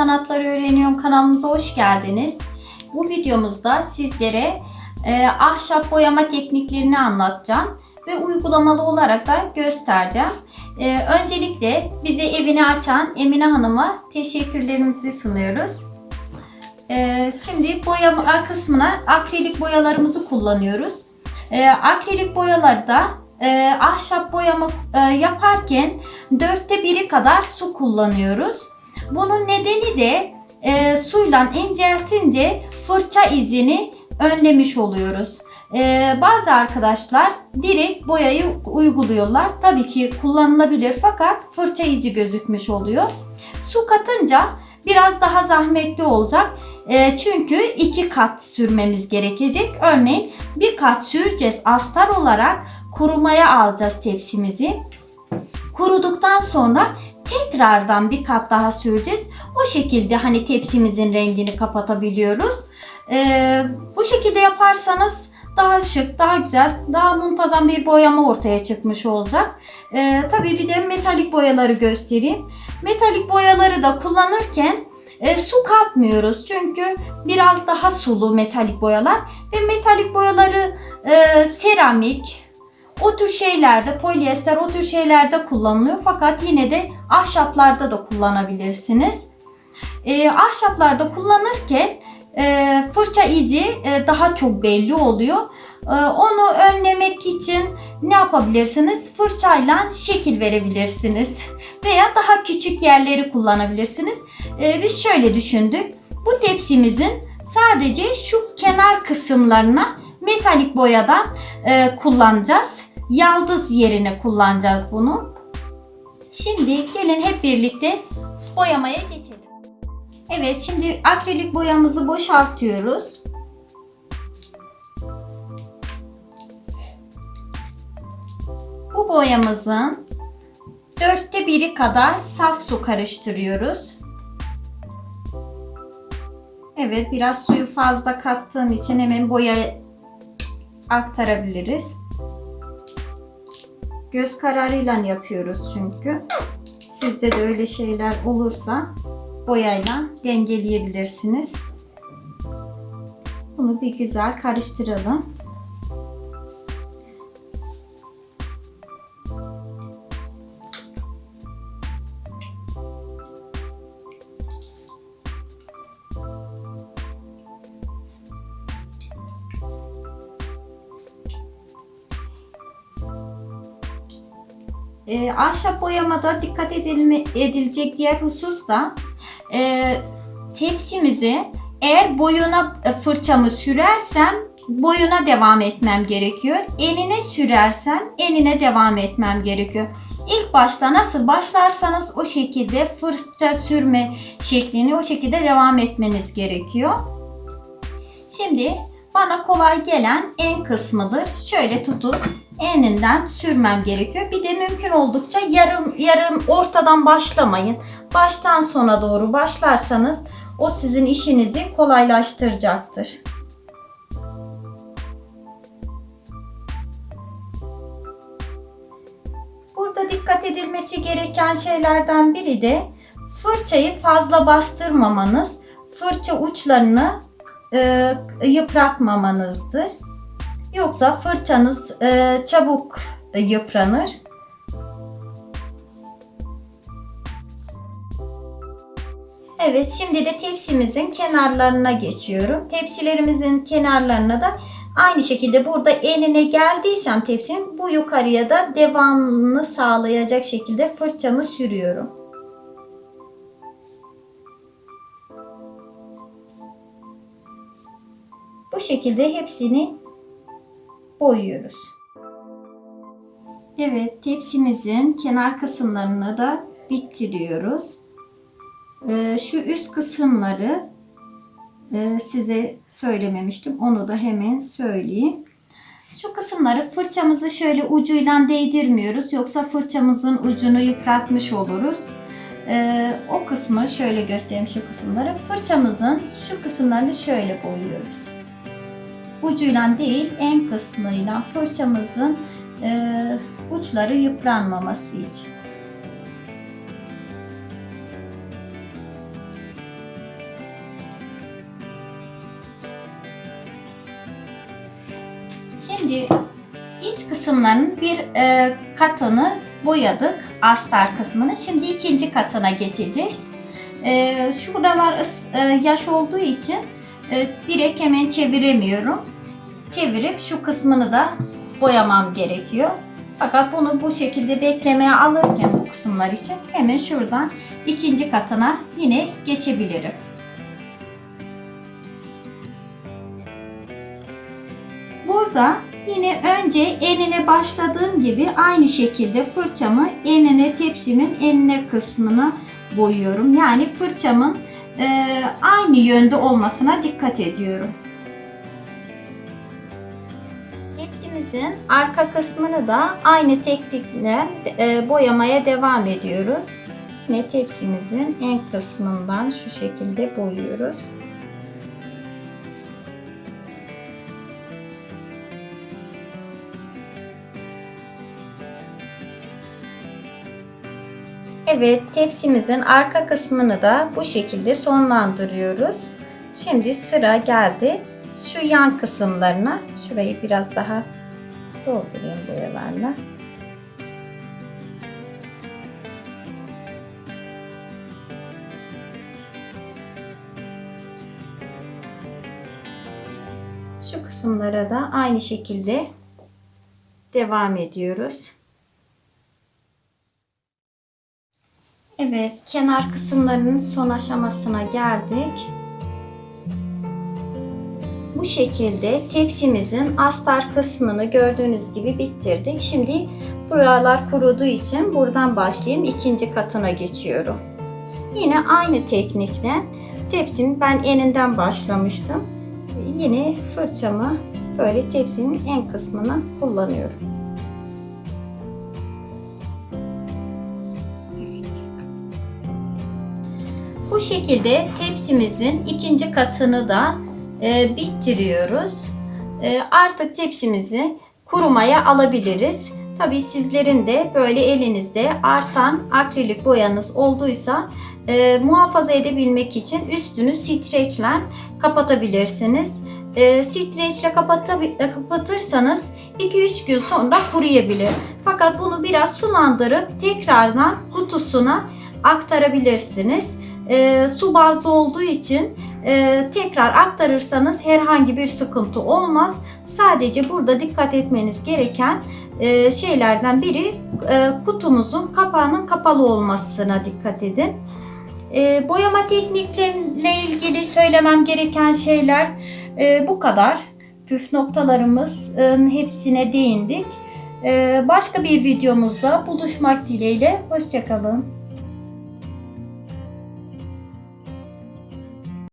Sanatları Öğreniyorum kanalımıza hoş geldiniz. Bu videomuzda sizlere e, ahşap boyama tekniklerini anlatacağım ve uygulamalı olarak da göstereceğim. E, öncelikle bize evini açan Emine Hanım'a teşekkürlerimizi sunuyoruz. E, şimdi boyama kısmına akrilik boyalarımızı kullanıyoruz. E, akrilik boyalarda e, ahşap boyama e, yaparken dörtte biri kadar su kullanıyoruz. Bunun nedeni de e, suyla inceltince fırça izini önlemiş oluyoruz. E, bazı arkadaşlar direkt boyayı uyguluyorlar. Tabii ki kullanılabilir fakat fırça izi gözükmüş oluyor. Su katınca biraz daha zahmetli olacak. E, çünkü iki kat sürmemiz gerekecek. Örneğin bir kat süreceğiz astar olarak kurumaya alacağız tepsimizi. Kuruduktan sonra tekrardan bir kat daha süreceğiz. O şekilde hani tepsimizin rengini kapatabiliyoruz. Ee, bu şekilde yaparsanız daha şık, daha güzel, daha muntazam bir boyama ortaya çıkmış olacak. Ee, tabii bir de metalik boyaları göstereyim. Metalik boyaları da kullanırken e, su katmıyoruz çünkü biraz daha sulu metalik boyalar ve metalik boyaları e, seramik, o tür şeylerde polyester o tür şeylerde kullanılıyor fakat yine de ahşaplarda da kullanabilirsiniz. E, ahşaplarda kullanırken e, fırça izi e, daha çok belli oluyor. E, onu önlemek için ne yapabilirsiniz? Fırçayla şekil verebilirsiniz veya daha küçük yerleri kullanabilirsiniz. E, biz şöyle düşündük. Bu tepsimizin sadece şu kenar kısımlarına metalik boyadan e, kullanacağız. Yaldız yerine kullanacağız bunu. Şimdi gelin hep birlikte boyamaya geçelim. Evet şimdi akrilik boyamızı boşaltıyoruz. Bu boyamızın dörtte biri kadar saf su karıştırıyoruz. Evet biraz suyu fazla kattığım için hemen boya aktarabiliriz. Göz kararıyla yapıyoruz çünkü. Sizde de öyle şeyler olursa boyayla dengeleyebilirsiniz. Bunu bir güzel karıştıralım. E, ahşap boyamada dikkat edilme, edilecek diğer husus da e, tepsimizi eğer boyuna e, fırçamı sürersem boyuna devam etmem gerekiyor. Enine sürersem enine devam etmem gerekiyor. İlk başta nasıl başlarsanız o şekilde fırça sürme şeklini o şekilde devam etmeniz gerekiyor. Şimdi bana kolay gelen en kısmıdır. Şöyle tutup eninden sürmem gerekiyor. Bir de mümkün oldukça yarım yarım ortadan başlamayın. Baştan sona doğru başlarsanız o sizin işinizi kolaylaştıracaktır. Burada dikkat edilmesi gereken şeylerden biri de fırçayı fazla bastırmamanız, fırça uçlarını e, yıpratmamanızdır. Yoksa fırçanız e, çabuk yıpranır. Evet şimdi de tepsimizin kenarlarına geçiyorum. Tepsilerimizin kenarlarına da aynı şekilde burada enine geldiysem tepsim bu yukarıya da devamını sağlayacak şekilde fırçamı sürüyorum. Bu şekilde hepsini boyuyoruz. Evet tepsimizin kenar kısımlarını da bitiriyoruz. Ee, şu üst kısımları e, size söylememiştim. Onu da hemen söyleyeyim. Şu kısımları fırçamızı şöyle ucuyla değdirmiyoruz. Yoksa fırçamızın ucunu yıpratmış oluruz. Ee, o kısmı şöyle göstereyim şu kısımları. Fırçamızın şu kısımlarını şöyle boyuyoruz ucuyla değil en kısmıyla fırçamızın e, uçları yıpranmaması için. Şimdi iç kısımların bir e, katını boyadık astar kısmını. Şimdi ikinci katına geçeceğiz. E, şuralar e, yaş olduğu için direkt hemen çeviremiyorum. Çevirip şu kısmını da boyamam gerekiyor. Fakat bunu bu şekilde beklemeye alırken bu kısımlar için hemen şuradan ikinci katına yine geçebilirim. Burada yine önce enine başladığım gibi aynı şekilde fırçamı enine tepsimin enine kısmına boyuyorum. Yani fırçamın e, aynı yönde olmasına dikkat ediyorum. Tepsimizin arka kısmını da aynı teknikle e, boyamaya devam ediyoruz. Yine tepsimizin en kısmından şu şekilde boyuyoruz. Evet, tepsimizin arka kısmını da bu şekilde sonlandırıyoruz. Şimdi sıra geldi şu yan kısımlarına. Şurayı biraz daha doldurayım boyalarla. Şu kısımlara da aynı şekilde devam ediyoruz. Evet, kenar kısımlarının son aşamasına geldik. Bu şekilde tepsimizin astar kısmını gördüğünüz gibi bitirdik. Şimdi buralar kuruduğu için buradan başlayayım. ikinci katına geçiyorum. Yine aynı teknikle tepsinin ben eninden başlamıştım. Yine fırçamı böyle tepsinin en kısmını kullanıyorum. Bu şekilde tepsimizin ikinci katını da e, bittiriyoruz. E, artık tepsimizi kurumaya alabiliriz. Tabi sizlerin de böyle elinizde artan akrilik boyanız olduysa e, muhafaza edebilmek için üstünü streçle kapatabilirsiniz. E, streçle kapatırsanız 2-3 gün sonra kuruyabilir. Fakat bunu biraz sulandırıp tekrardan kutusuna aktarabilirsiniz. E, su bazlı olduğu için e, tekrar aktarırsanız herhangi bir sıkıntı olmaz. Sadece burada dikkat etmeniz gereken e, şeylerden biri e, kutumuzun kapağının kapalı olmasına dikkat edin. E, boyama teknikleriyle ilgili söylemem gereken şeyler e, bu kadar. Püf noktalarımızın hepsine değindik. E, başka bir videomuzda buluşmak dileğiyle. Hoşçakalın.